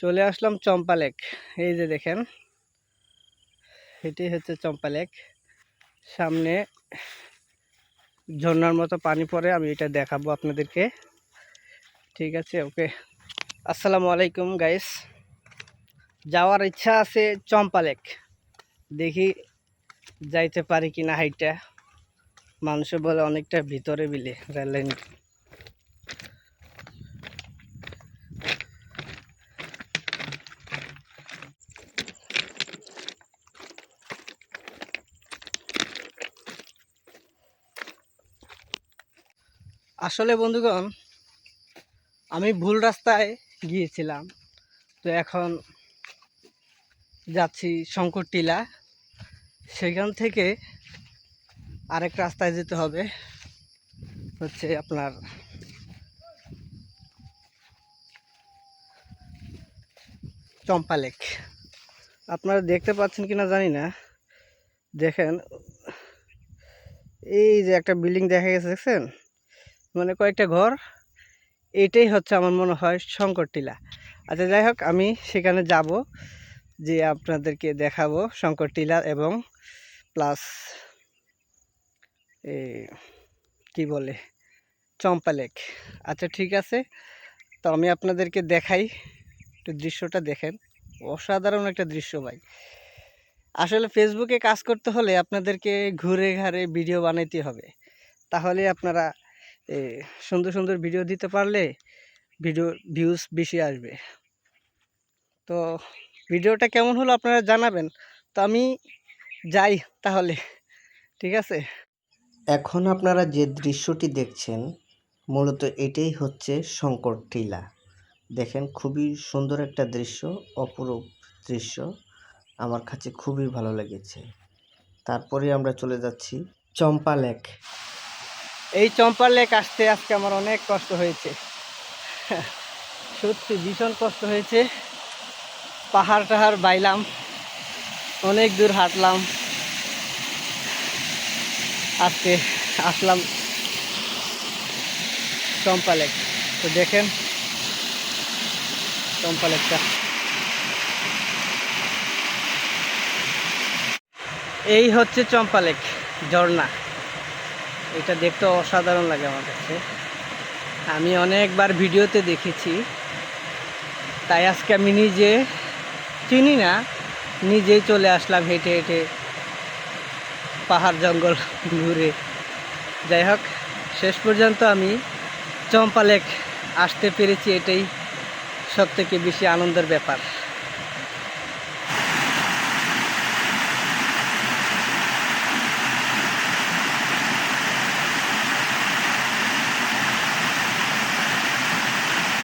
চলে আসলাম চম্পা লেক। এই যে দেখেন এটি হচ্ছে চম্পা লেক। সামনে ঝর্ণার মতো পানি পড়ে, আমি এটা দেখাবো আপনাদেরকে। ঠিক আছে, ওকে। আসসালামু আলাইকুম গাইস যাওয়ার ইচ্ছা আছে চম্পা লেক। দেখি যাইতে পারি কিনা হাইটা মানুষে বলে অনেকটা ভিতরে বিলে রেললাইন আসলে বন্ধুগণ, আমি ভুল রাস্তায় গিয়েছিলাম। তো এখন যাচ্ছি শঙ্কর টিলা। সেখান থেকে আরেক রাস্তায় যেতে হবে। হচ্ছে আপনার চম্পা লেক। আপনারা দেখতে পাচ্ছেন কিনা জানি না। দেখেন, এই যে একটা বিল্ডিং দেখা গেছে, দেখছেন? মানে কয়েকটা ঘর, এটাই হচ্ছে আমার মনে হয় শঙ্কর টিলা। আচ্ছা যাই হোক, আমি সেখানে যাব, যে আপনাদেরকে দেখাবো শঙ্কর টিলা এবং প্লাস কি বলে, চম্পা লেক। আচ্ছা ঠিক আছে, তো আমি আপনাদেরকে দেখাই, একটু দৃশ্যটা দেখেন। অসাধারণ একটা দৃশ্য ভাই। আসলে ফেসবুকে কাজ করতে হলে আপনাদেরকে ঘুরে ঘাড়ে ভিডিও বানাইতে হবে। তাহলে আপনারা সুন্দর সুন্দর ভিডিও দিতে পারলে ভিডিও ভিউজ বেশি আসবে। তো ভিডিওটা কেমন হলো আপনারা জানাবেন। তো আমি যাই তাহলে, ঠিক আছে? এখন আপনারা যে দৃশ্যটি দেখছেন, মূলত এটাই হচ্ছে শঙ্কর টিলা। দেখেন খুবই সুন্দর একটা দৃশ্য, অপরূপ দৃশ্য। আমার কাছে খুবই ভালো লেগেছে। তারপরে আমরা চলে যাচ্ছি চম্পা লেক। এই চম্পা লেক আসতে আজকে আমার অনেক কষ্ট হয়েছে। সত্যি ভীষণ কষ্ট হয়েছে। পাহাড় টাহাড় বাইলাম, অনেক দূর হাঁটলাম। আজকে আসলাম চম্পা লেক। তো দেখেন চম্পা লেকটা। এই হচ্ছে চম্পা লেক, ঝর্ণা। এটা দেখতে অসাধারণ লাগে আমার কাছে। আমি অনেকবার ভিডিওতে দেখেছি, তাই আজকে আমি নিজে চিনি না, নিজেই চলে আসলাম হেঁটে হেঁটে পাহাড় জঙ্গল ঘুরে। যাই হোক, শেষ পর্যন্ত আমি চম্পা লেক আসতে পেরেছি, এটাই সব থেকে বেশি আনন্দের ব্যাপার।